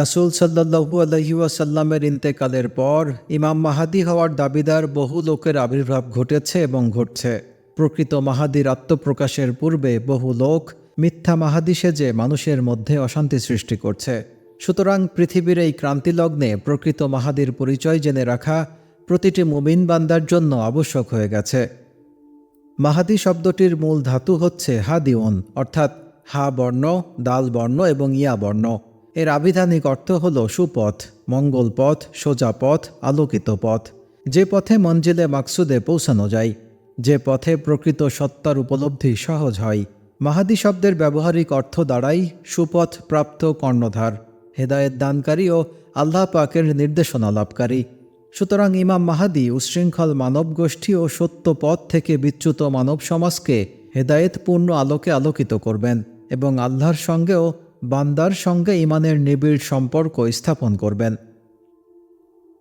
রাসূল সাল্লাহু আলহিউসাল্লামের ইন্তেকালের পর ইমাম মাহাদি হওয়ার দাবিদার বহু লোকের আবির্ভাব ঘটেছে এবং ঘটছে। প্রকৃত মাহাদির আত্মপ্রকাশের পূর্বে বহু লোক মিথ্যা মাহাদি সেজে মানুষের মধ্যে অশান্তি সৃষ্টি করছে। সুতরাং পৃথিবীর এই ক্রান্তিলগ্নে প্রকৃত মাহাদির পরিচয় জেনে রাখা প্রতিটি মুমিন বান্দার জন্য আবশ্যক হয়ে গেছে। মাহাদি শব্দটির মূল ধাতু হচ্ছে হাদিউন, অর্থাৎ হা বর্ণ, দাল বর্ণ এবং ইয়া বর্ণ। এর আবিধানিক অর্থ হল সুপথ, মঙ্গল পথ, সোজা পথ, আলোকিত পথ। যে পথে মঞ্জিলে মাকসুদে পৌঁছানো যায়, যে পথে প্রকৃত সত্তার উপলব্ধি সহজ হয়। মাহাদি শব্দের ব্যবহারিক অর্থ দাঁড়াই সুপথ প্রাপ্ত কর্ণধার, হেদায়েত দানকারী ও আল্লাহ পাকের নির্দেশনা লাভকারী। সুতরাং ইমাম মাহাদি উশৃঙ্খল মানব গোষ্ঠী ও সত্য পথ থেকে বিচ্যুত মানব সমাজকে হেদায়েতপূর্ণ আলোকে আলোকিত করবেন এবং আল্লাহর সঙ্গেও বান্দার সঙ্গে ইমানের নিবিড় সম্পর্ক স্থাপন করবেন।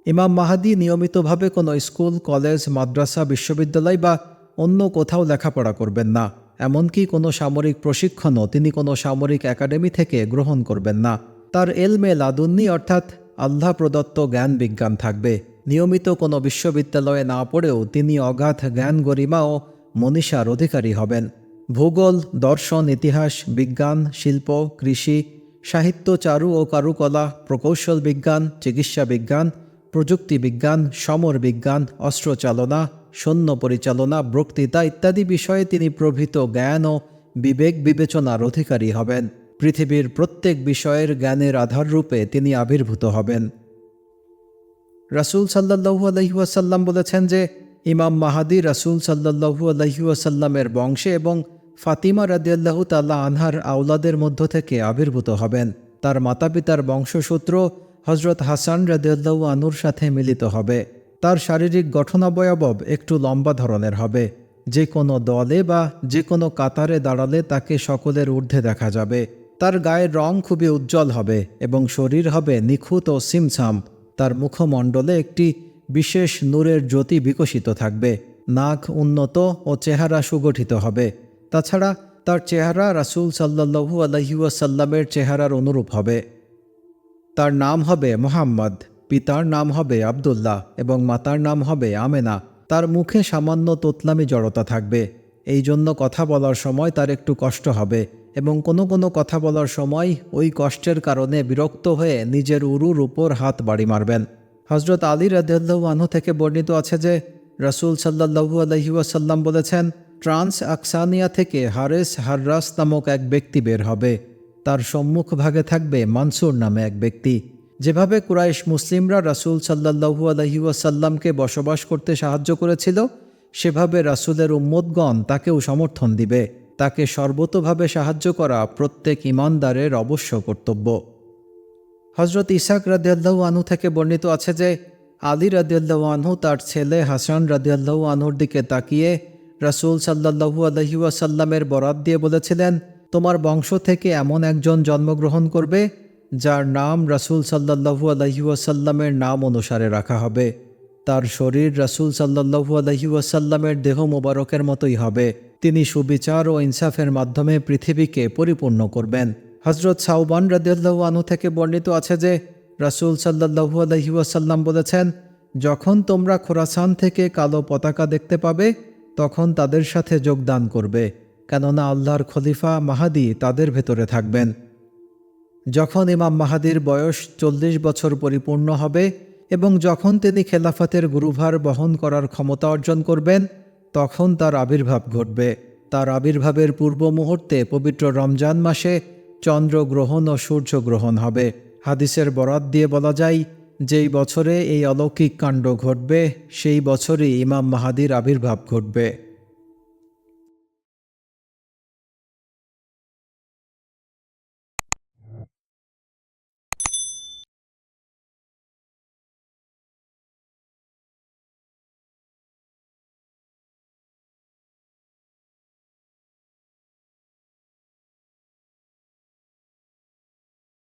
ইমাম মাহাদি নিয়মিতভাবে কোনো স্কুল, কলেজ, মাদ্রাসা, বিশ্ববিদ্যালয় বা অন্য কোথাও লেখাপড়া করবেন না। এমনকি কোনো সামরিক প্রশিক্ষণও তিনি কোনো সামরিক একাডেমি থেকে গ্রহণ করবেন না। তার এলমে লাদুন্নি অর্থাৎ আল্লাহ প্রদত্ত জ্ঞান বিজ্ঞান থাকবে। নিয়মিত কোনো বিশ্ববিদ্যালয়ে না পড়েও তিনি অগাধ জ্ঞান গরিমা ও মনীষার অধিকারী হবেন। ভূগোল, দর্শন, ইতিহাস, বিজ্ঞান, শিল্প, কৃষি, সাহিত্য, চারু ও কারুকলা, প্রকৌশল বিজ্ঞান, চিকিৎসা বিজ্ঞান, প্রযুক্তি বিজ্ঞান, সমর বিজ্ঞান, অস্ত্রচালনা, সৈন্য পরিচালনা, বক্তৃতা ইত্যাদি বিষয়ে তিনি প্রভৃত জ্ঞান ও বিবেক বিবেচনার অধিকারী হবেন। পৃথিবীর প্রত্যেক বিষয়ের জ্ঞানের আধাররূপে তিনি আবির্ভূত হবেন। রাসূল সাল্লাহু আলহিউসাল্লাম বলেছেন যে, ইমাম মাহাদি রাসূল সাল্লাহু আলহিউসাল্লামের বংশে এবং ফাতিমা রাদিয়াল্লাহ তাল্লাহ আনহার আওলাদের মধ্য থেকে আবির্ভূত হবেন। তার মাতাপিতার বংশসূত্র হজরত হাসান রাদিয়াল্লাহু আনুর সাথে মিলিত হবে। তার শারীরিক গঠনাবয়ব একটু লম্বা ধরনের হবে। যে কোনো দলে বা যে কোনো কাতারে দাঁড়ালে তাকে সকলের ঊর্ধ্বে দেখা যাবে। তার গায়ের রং খুবই উজ্জ্বল হবে এবং শরীর হবে নিখুঁত ও সিমসাম তার মুখমণ্ডলে একটি বিশেষ নূরের জ্যোতি বিকশিত থাকবে। নাক উন্নত ও চেহারা সুগঠিত হবে। তাছাড়া তার চেহারা রাসূল সাল্লাহু আলহিউসাল্লামের চেহারার অনুরূপ হবে। তার নাম হবে মোহাম্মদ, পিতার নাম হবে আবদুল্লাহ এবং মাতার নাম হবে আমেনা। তার মুখে সামান্য তোতলামি জড়তা থাকবে। এই জন্য কথা বলার সময় তার একটু কষ্ট হবে এবং কোনো কোনো কথা বলার সময় ওই কষ্টের কারণে বিরক্ত হয়ে নিজের উরুর উপর হাত বাড়ি মারবেন। হজরত আলী রাদিয়াল্লাহু আনহু থেকে বর্ণিত আছে যে রাসূল সাল্লাহু আলহিউসাল্লাম বলেছেন ট্রান্স আকসানিয়া থেকে হারেস হার্রাস নামক এক ব্যক্তি বের হবে। তার সম্মুখ ভাগে থাকবে মানসুর নামে এক ব্যক্তি। যেভাবে কুরাইশ মুসলিমরা রাসূল সাল্লাহু আলহিউসাল্লামকে বসবাস করতে সাহায্য করেছিল, সেভাবে রাসূলের উম্মতগণ তাকেও সমর্থন দিবে। তাকে সর্বতোভাবে সাহায্য করা প্রত্যেক ইমানদারের অবশ্য কর্তব্য। হজরত ইসাক রাদিয়াল্লাহু আনহু থেকে বর্ণিত আছে যে, আলী রাদিয়াল্লাহু আনহু তার ছেলে হাসান রাদিয়াল্লাহু আনহুর দিকে তাকিয়ে রাসূল সাল্লাহু আলহিউসাল্লামের বরাত দিয়ে বলেছিলেন, তোমার বংশ থেকে এমন একজন জন্মগ্রহণ করবে, যার নাম রাসূল সাল্লাহু আলহিউসাল্লামের নাম অনুসারে রাখা হবে। তার শরীর রাসূল সাল্লাহু আলহিউসাল্লামের দেহ মোবারকের মতোই হবে। তিনি সুবিচার ও ইনসাফের মাধ্যমে পৃথিবীকে পরিপূর্ণ করবেন। হজরত সাউবান রাদিয়াল্লাহু আনহু থেকে বর্ণিত আছে যে, রাসূল সাল্লাহু আলহিউসাল্লাম বলেছেন, যখন তোমরা খোরাসান থেকে কালো পতাকা দেখতে পাবে তখন তাদের সাথে যোগদান করবে, কেননা আল্লাহর খলিফা মাহাদি তাদের ভেতরে থাকবেন। যখন ইমাম মাহাদির বয়স চল্লিশ বছর পরিপূর্ণ হবে এবং যখন তিনি খেলাফতের গুরুভার বহন করার ক্ষমতা অর্জন করবেন, তখন তার আবির্ভাব ঘটবে। তার আবির্ভাবের পূর্ব মুহূর্তে পবিত্র রমজান মাসে চন্দ্রগ্রহণ ও সূর্যগ্রহণ হবে। হাদিসের বরাত দিয়ে বলা যায় যেই বছরে এই অলৌকিক কাণ্ড ঘটবে সেই বছরই ইমাম মাহাদির আবির্ভাব ঘটবে।